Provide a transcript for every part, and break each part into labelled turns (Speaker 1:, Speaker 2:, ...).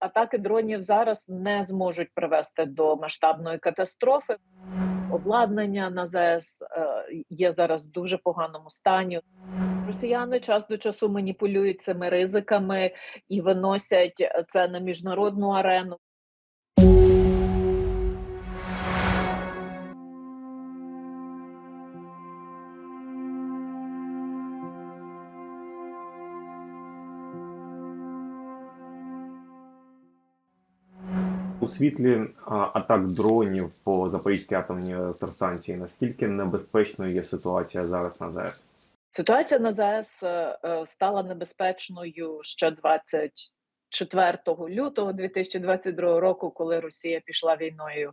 Speaker 1: атаки дронів зараз не зможуть привести до масштабної катастрофи. Обладнання на ЗС е, є зараз в дуже поганому стані. Росіяни час до часу маніпулюють цими ризиками і виносять це на міжнародну арену.
Speaker 2: У світлі атак дронів по Запорізькій атомній електростанції наскільки небезпечною є ситуація зараз на ЗАЕС?
Speaker 1: Ситуація на ЗАЕС е, е, стала небезпечною ще 24 лютого 2022 року, коли Росія пішла війною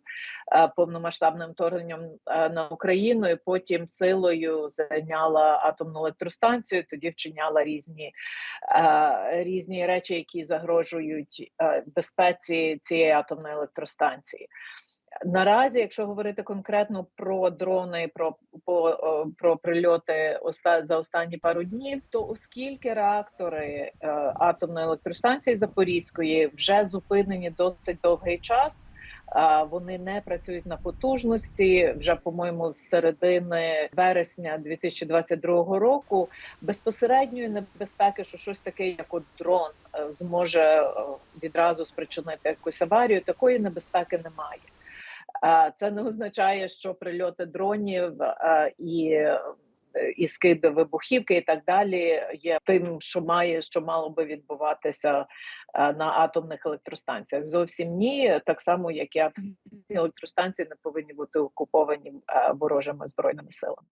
Speaker 1: е, повномасштабним вторгненням е, на Україну, і потім силою зайняла атомну електростанцію. Тоді вчиняла різні, е, різні речі, які загрожують безпеці цієї атомної електростанції. Наразі, якщо говорити конкретно про дрони, про по, про прильоти за останні пару днів, то оскільки реактори е, атомної електростанції Запорізької вже зупинені досить довгий час, вони не працюють на потужності. Вже по-моєму, з середини вересня 2022 року безпосередньої небезпеки, що щось таке, як от дрон, е, зможе е, відразу спричинити якусь аварію, такої небезпеки немає. Е, Це не означає, що прильоти дронів е, і, і скиди вибухівки і так далі є тим, що має, що мало би відбуватися е, на атомних електростанціях. Зовсім ні, так само як і атомні електростанції не повинні бути окуповані ворожими збройними силами.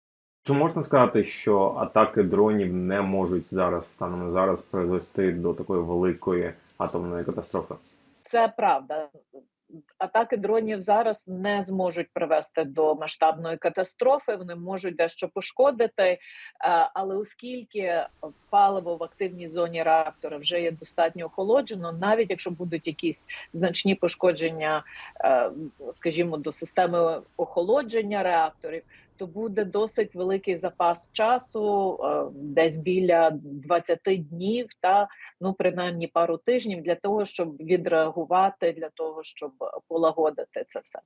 Speaker 2: Чи можна сказати, що атаки дронів не можуть зараз станом на зараз призвести до такої великої атомної катастрофи?
Speaker 1: Це правда. Атаки дронів зараз не зможуть привести до масштабної катастрофи. Вони можуть дещо пошкодити, е, але оскільки паливо в активній зоні реактора вже є достатньо охолоджено, навіть якщо будуть якісь значні пошкодження, е, скажімо, до системи охолодження реакторів. То буде досить великий запас часу, е, десь біля 20 днів, та ну принаймні пару тижнів для того, щоб відреагувати, для того, щоб полагодити це все.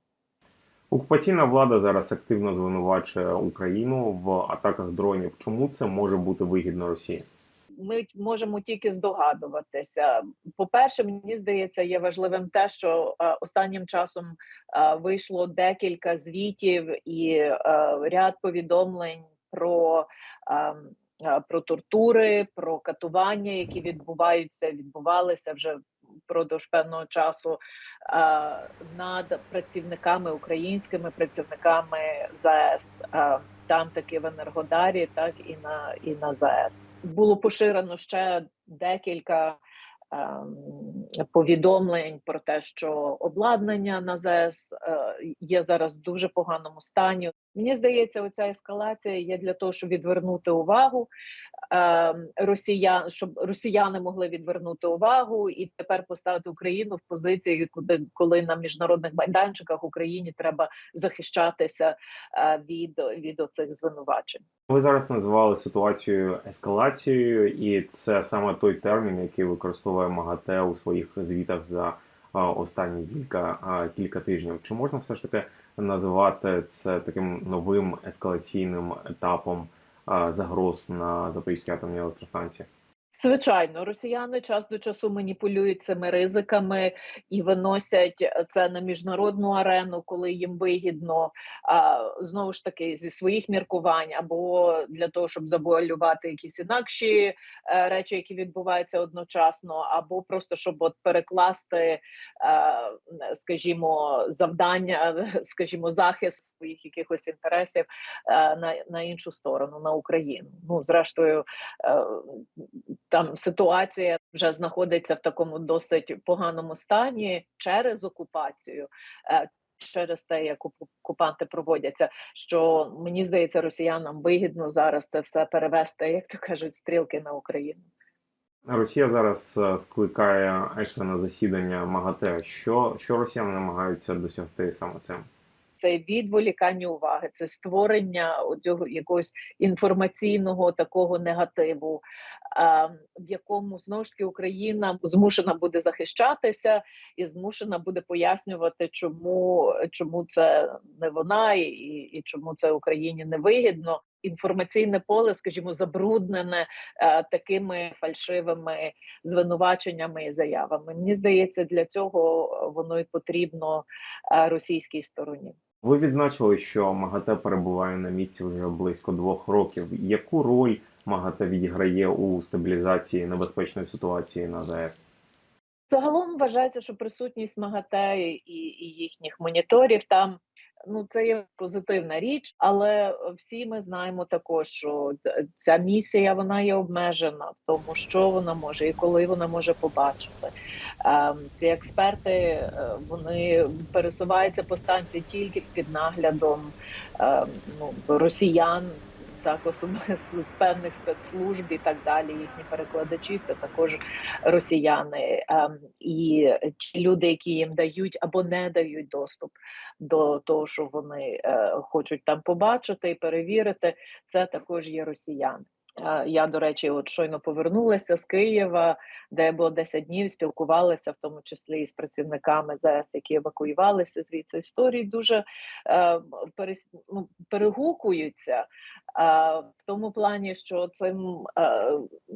Speaker 2: Окупаційна влада зараз активно звинувачує Україну в атаках дронів. Чому це може бути вигідно Росії?
Speaker 1: Ми можемо тільки здогадуватися. По-перше, мені здається, є важливим те, що е, останнім часом е, вийшло декілька звітів і е, ряд повідомлень про. е, е, Про тортури, про катування, які відбуваються, відбувалися вже впродовж певного часу над працівниками українськими працівниками ЗАЕС. Там таки в Енергодарі, так і на і на ЗАЕС було поширено ще декілька ем, повідомлень про те, що обладнання на ЗАЕС е, є зараз в дуже поганому стані. Мені здається, оця ескалація є для того, щоб відвернути увагу е, росіян, щоб росіяни могли відвернути увагу і тепер поставити Україну в позиції, куди коли на міжнародних майданчиках Україні треба захищатися е, від, від оцих звинувачень.
Speaker 2: Ви зараз називали ситуацію ескалацією, і це саме той термін, який використовує МАГАТЕ у своїх звітах за останні кілька кілька тижнів. Чи можна все ж таки називати це таким новим ескалаційним етапом загроз на Запорізькій атомній електростанції?
Speaker 1: Звичайно, росіяни час до часу маніпулюють цими ризиками і виносять це на міжнародну арену, коли їм вигідно знову ж таки зі своїх міркувань, або для того, щоб завуалювати якісь інакші е, речі, які відбуваються одночасно, або просто щоб от перекласти, е, скажімо, завдання, скажімо, захист своїх якихось інтересів е, на, на іншу сторону, на Україну. Ну, зрештою. Там ситуація вже знаходиться в такому досить поганому стані через окупацію. е, Через те, як окупанти проводяться, що мені здається, росіянам вигідно зараз це все перевести, як то кажуть, стрілки на Україну.
Speaker 2: Росія зараз е, скликає екстрене засідання МАГАТЕ. Що, що росіяни намагаються досягти саме цим?
Speaker 1: Це відволікання уваги, це створення цього якогось інформаційного такого негативу, в якому знову ж таки Україна змушена буде захищатися і змушена буде пояснювати, чому, чому це не вона, і, і чому це Україні не вигідно. Інформаційне поле, скажімо, забруднене е, такими фальшивими звинуваченнями і заявами. Мені здається, для цього воно і потрібно е, російській стороні.
Speaker 2: Ви відзначили, що МАГАТЕ перебуває на місці вже близько двох років. Яку роль МАГАТЕ відіграє у стабілізації небезпечної ситуації на ЗАЕС?
Speaker 1: Загалом вважається, що присутність МАГАТЕ і, і їхніх моніторів там ну це є позитивна річ, але всі ми знаємо також, що ця місія вона є обмежена в тому, що вона може і коли вона може побачити. Ем, ці експерти е, вони пересуваються по станції тільки під наглядом ем, ну, росіян. Так, особливо з певних спецслужб і так далі. Їхні перекладачі це також росіяни, ем, і ті люди, які їм дають або не дають доступ до того, що вони е, хочуть там побачити і перевірити, це також є росіяни. Я, до речі, от щойно повернулася з Києва, де було 10 днів, спілкувалася, в тому числі і з працівниками ЗС, які евакуювалися звідси. Історії дуже е, перес, ну, перегукуються е, в тому плані, що цим е,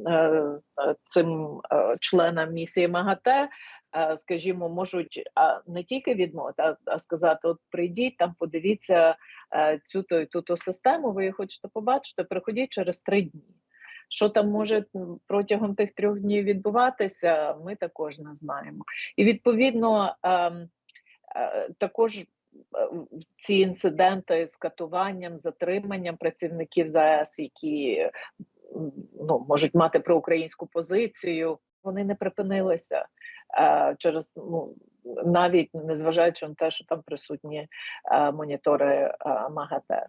Speaker 1: е, цим е, членам місії МАГАТЕ, е, скажімо, можуть не тільки відмовити, а, сказати: от прийдіть там, подивіться е, цю то ту, систему. Ви її хочете побачити, приходіть через три дні. Що там може протягом тих трьох днів відбуватися, ми також не знаємо. І відповідно ем, е, також ці інциденти з катуванням, затриманням працівників ЗАЕС, які ну, можуть мати проукраїнську позицію, вони не припинилися е, через ну навіть незважаючи на те, що там присутні е, монітори е, МАГАТЕ.